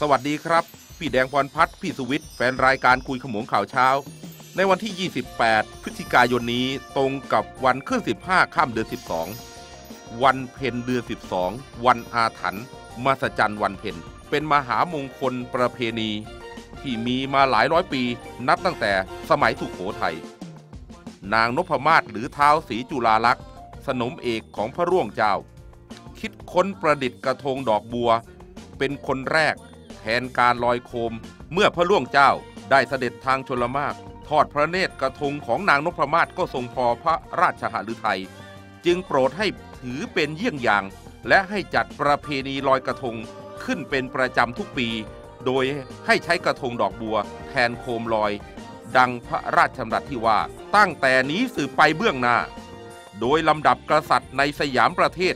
สวัสดีครับ พี่แดงพรพัฒน์พี่สุวิทย์แฟนรายการคุยขมงข่าวเช้า ในวันที่ 28 พฤศจิกายนนี้ตรงกับวันขึ้น 15 ข้ามเดือน 12 วันเพ็ญเดือน 12 วันอาถรรพ์มาสจันวันเพ็ญเป็นมหามงคลประเพณี ที่มีมาหลายร้อยปีนับตั้งแต่สมัยสุขโขทัยนางนพมาศหรือเท้าสีจุลาลักษณ์ สนมเอกของพระร่วงเจ้า คิดค้นประดิษฐ์กระทงดอกบัว เป็นคนแรก นการลอยโคม เมื่อพระล่วงเจ้าได้เสด็จทางชลมาก ทอดพระเนตรกระทงของนางนพมาศก็ทรงพอพระราชหฤทัย จึงโปรดให้ถือเป็นเยี่ยงอย่าง และให้จัดประเพณีลอยกระทงขึ้นเป็นประจำทุกปี โดยให้ใช้กระทงดอกบัว แทนโคมลอย ดังพระราชดำรัสที่ว่า ตั้งแต่นี้สืบไปเบื้องหน้า โดยลำดับกษัตริย์ในสยามประเทศ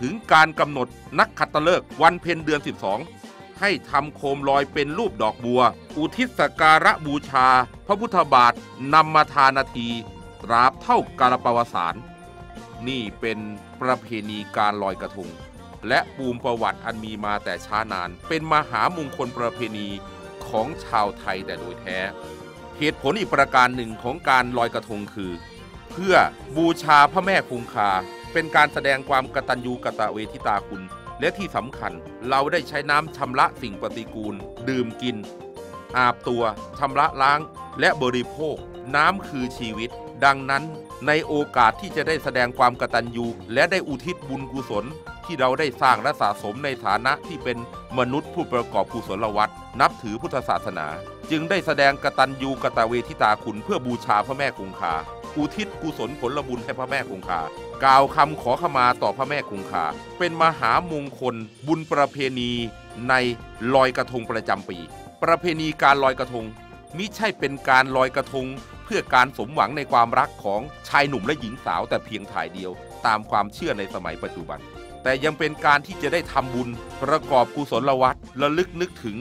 ถึงการกำหนดนักขัตฤกษ์วันเพ็ญเดือน 12 ให้ทำโคมลอยเป็นรูปดอกบัว อุทิศการะบูชา พระพุทธบาทนำมาทานาทีตราบเท่ากาลปวสาร นี่เป็นประเพณีการลอยกระทง และปูมประวัติอันมีมาแต่ช้านาน เป็นมหามงคลประเพณีของชาวไทยแต่โดยแท้ เหตุผลอีกประการหนึ่งของการลอยกระทงคือ เพื่อบูชาพระแม่คงคา เป็นการแสดงความกตัญญูกตเวทิตาคุณ และที่สำคัญเราได้ใช้น้ำชำระสิ่งปฏิกูล ดื่มกิน อาบตัวชำระล้าง และบริโภค น้ำคือชีวิต ดังนั้นในโอกาสที่จะได้แสดงความกตัญญูและได้อุทิศบุญกุศล ที่เราได้สร้างและสะสมในฐานะที่เป็นมนุษย์ผู้ประกอบกุศลวัตรนับถือพุทธศาสนา จึงได้แสดงกตัญญูกตเวทิตาคุณเพื่อบูชาพระแม่คงคา อุทิศกุศลผลบุญให้พระแม่คงคากล่าวคำขอขมาต่อพระแม่คงคา เป็นมหามงคล บุญประเพณีในลอยกระทงประจำปี ประเพณีการลอยกระทงมิใช่เป็นการลอยกระทง เพื่อการสมหวังในความรักของชายหนุ่มและหญิงสาวแต่เพียงถ่ายเดียว ตามความเชื่อในสมัยปัจจุบัน แต่ยังเป็นการที่จะได้ทำบุญ ประกอบกุศลวัตรระลึกนึกถึง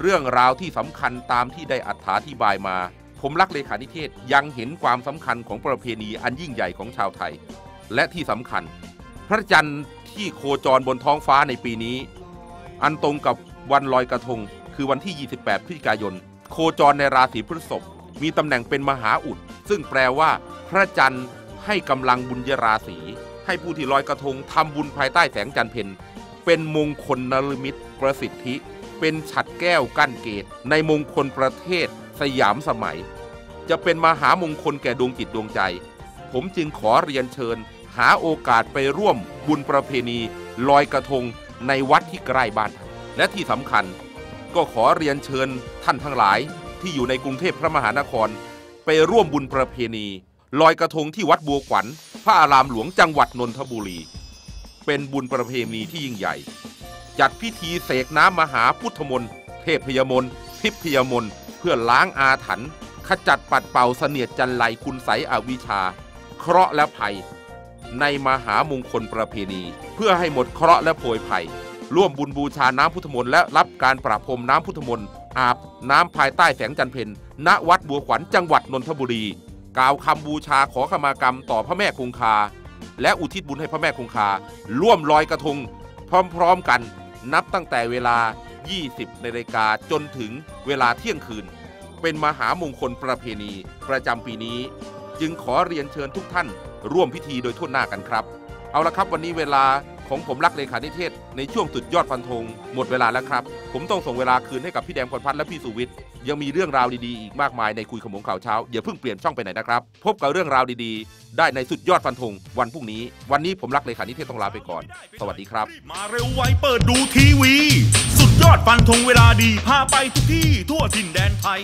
เรื่องราวที่สำคัญตามที่ได้อัธาธิบายมา ผมรักเลขานิเทศยังเห็นความสำคัญของประเพณีอันยิ่งใหญ่ของชาวไทย และที่สำคัญ พระจันทร์ที่โคจรบนท้องฟ้าในปีนี้ อันตรงกับวันลอยกระทง คือวันที่ 28 พฤศจิกายน โคจรในราศีพฤษภมีตำแหน่งเป็นมหาอุด ซึ่งแปลว่า พระจันทร์ให้กำลังบุญยราศี ให้ผู้ที่ลอยกระทงทำบุญภายใต้แสงจันทร์เพ็ญเป็นมงคลนรมิตรประสิทธิ เป็นฉัดแก้วกั้นเกต ในมงคลประเทศ สยามสมัย จะเป็นมหามงคลแก่ดวงจิตดวงใจ ผมจึงขอเรียนเชิญ หาโอกาสไปร่วมบุญประเพณี ลอยกระทงในวัดที่ใกล้บ้าน และที่สำคัญก็ขอเรียนเชิญท่านทั้งหลายที่อยู่ในกรุงเทพพระมหานคร ไปร่วมบุญประเพณี ลอยกระทงที่วัดบัวขวัญ พระอารามหลวงจังหวัดนนทบุรี เป็นบุญประเพณีที่ยิ่งใหญ่ จัดพิธีเสกน้ำมหาพุทธมนต์เทพยมนต์ทิพยมนต์ เพื่อล้างอาถรรพ์ขจัดปัดเป่าเสนียดจันไรคุณไสยอวิชา เคราะห์และภัย ในมหามงคลประเพณี เพื่อให้หมดเคราะห์และโพยภัย ร่วมบุญบูชาน้ำพุทธมนต์และรับการประพรมน้ำพุทธมนต์อาบน้ำภายใต้แสงจันเพ็ญณวัดบัวขวัญจังหวัดนนทบุรี กล่าวคำบูชาขอขมากรรมต่อพระแม่คงคา และอุทิศบุญให้พระแม่คงคา ร่วมลอยกระทง พร้อมๆกัน นับตั้งแต่เวลา 20นาฬิกาจนถึงเวลาเที่ยงคืน เป็นมหามงคลประเพณีประจำปีนี้ จึงขอเรียนเชิญทุกท่าน ร่วมพิธีโดยทั่วหน้ากันครับ เอาละครับวันนี้เวลาของผมรักเลขานิเทศ ในช่วงสุดยอดฟันธงหมดเวลาแล้วครับ ผมต้องส่งเวลาคืนให้กับพี่แดงพรพัฒน์และพี่สุวิทย์ยังมีเรื่องราวดีๆอีกมากมายในคุยขมงข่าวเช้าอย่าเพิ่งเปลี่ยนช่องไปไหนนะครับ พบกับเรื่องราวดีๆ ได้ในสุดยอดฟันธงวันพรุ่งนี้ วันนี้ผมรักเลขานิเทศต้องลาไปก่อน สวัสดีครับ มาเร็วไวเปิดดูทีวี ยอดฟันธงเวลาดี พาไปทุกที่ทั่วถิ่นแดนไทย